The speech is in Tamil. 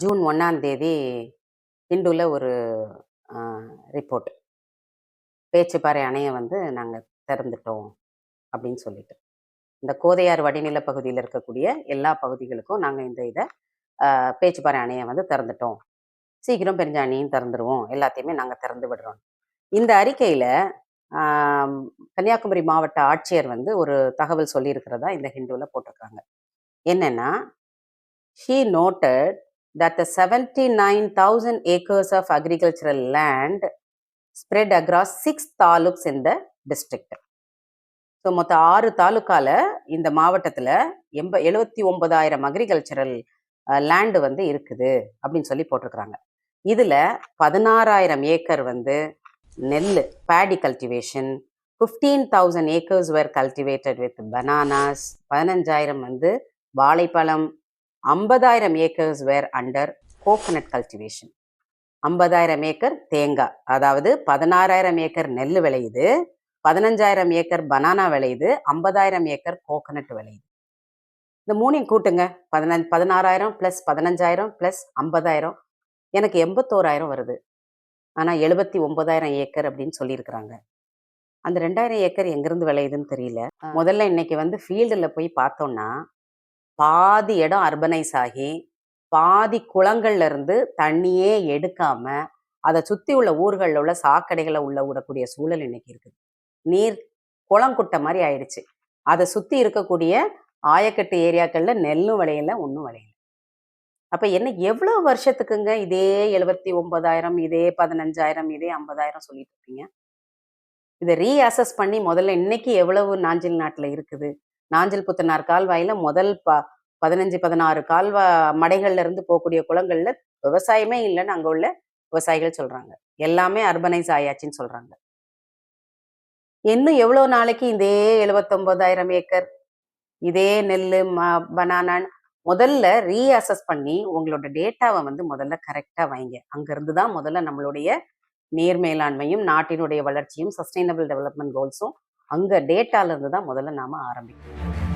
ஜூன் ஒன்றாம் தேதி ஹிந்துவில் ஒரு ரிப்போர்ட் பேச்சுப்பாறை அணையை வந்து நாங்கள் திறந்துட்டோம் அப்படின்னு சொல்லிட்டு. இந்த கோதையார் வடிநில பகுதியில் இருக்கக்கூடிய எல்லா பகுதிகளுக்கும் நாங்கள் இந்த இதை பேச்சுப்பாறை அணையை வந்து திறந்துட்டோம். சீக்கிரம் பெருஞ்சாணியும் திறந்துருவோம். எல்லாத்தையுமே நாங்கள் திறந்து விடுறோம். இந்த அறிக்கையில் கன்னியாகுமரி மாவட்ட ஆட்சியர் வந்து ஒரு தகவல் சொல்லியிருக்கிறதா இந்த ஹிந்துவில் போட்டிருக்காங்க. என்னென்னா he noted that the seventy nine thousand acres of agricultural land spread across six taluks இந்த டிஸ்ட்ரிக்ட் ஸோ மொத்தம் ஆறு தாலுக்கால இந்த மாவட்டத்தில் எண்ப எழுபத்தி ஒன்பதாயிரம் அக்ரிகல்ச்சரல் லேண்டு வந்து இருக்குது அப்படின்னு சொல்லி போட்டிருக்கிறாங்க. இதில் பதினாறாயிரம் ஏக்கர் வந்து நெல் paddy cultivation fifteen thousand acres were cultivated with bananas பதினஞ்சாயிரம் வந்து வாழைப்பழம். ஐம்பதாயிரம் acres were under coconut cultivation ஐம்பதாயிரம் ஏக்கர் தேங்காய் அதாவது பதினாறாயிரம் ஏக்கர் நெல் விளையுது. பதினஞ்சாயிரம் ஏக்கர் பனானா விளையுது. ஐம்பதாயிரம் ஏக்கர் கோகனட் விளையுது. இந்த மூணையும் கூட்டுங்க. பதினஞ்சு பதினாறாயிரம் ப்ளஸ் பதினஞ்சாயிரம் ப்ளஸ் ஐம்பதாயிரம். எனக்கு எண்பத்தோராயிரம் வருது. ஆனால் எழுபத்தி ஒன்பதாயிரம் ஏக்கர் அப்படின்னு சொல்லியிருக்கிறாங்க. அந்த ரெண்டாயிரம் ஏக்கர் எங்கேருந்து விளையுதுன்னு தெரியல. முதல்ல இன்னைக்கு வந்து ஃபீல்டில் போய் பார்த்தோம்னா பாதி இடம் அர்பனைஸ் ஆகி பாதி குளங்கள்ல இருந்து தண்ணியே எடுக்காம அதை சுத்தி உள்ள ஊர்களில் உள்ள சாக்கடைகளை உள்ள விடக்கூடிய சூழல் இன்னைக்கு இருக்குது. நீர் குளங்குட்டை மாதிரி ஆயிடுச்சு. அதை சுத்தி இருக்கக்கூடிய ஆயக்கட்டு ஏரியாக்கள்ல நெல்லும் விளையல ஒன்றும் விளையல. அப்ப என்ன எவ்வளவு வருஷத்துக்குங்க இதே எழுபத்தி ஒன்பதாயிரம் இதே பதினஞ்சாயிரம் இதே ஐம்பதாயிரம் சொல்லிட்டு இருக்கீங்க? இதை ரீஅசஸ் பண்ணி முதல்ல இன்னைக்கு எவ்வளவு நாஞ்சில் நாட்டுல இருக்குது? நாஞ்சில் புத்தனார் கால்வாயில முதல் ப பதினஞ்சு பதினாறு கால்வா மடைகள்ல இருந்து போகக்கூடிய குளங்கள்ல விவசாயமே இல்லைன்னு அங்க உள்ள விவசாயிகள் சொல்றாங்க. எல்லாமே அர்பனைஸ் ஆயாச்சுன்னு சொல்றாங்க. இன்னும் எவ்வளவு நாளைக்கு இதே எழுபத்தொன்பதாயிரம் ஏக்கர்? இதே நெல் பனானான் முதல்ல ரீஅசஸ் பண்ணி உங்களோட டேட்டாவை வந்து முதல்ல கரெக்டாக வைங்க. அங்கேருந்து தான் முதல்ல நம்மளுடைய நீர் மேலாண்மையும் நாட்டினுடைய வளர்ச்சியும் சஸ்டைனபிள் டெவலப்மெண்ட் கோல்ஸும் அங்கே டேட்டாலேருந்து தான் முதல்ல நாம ஆரம்பிக்கணும்.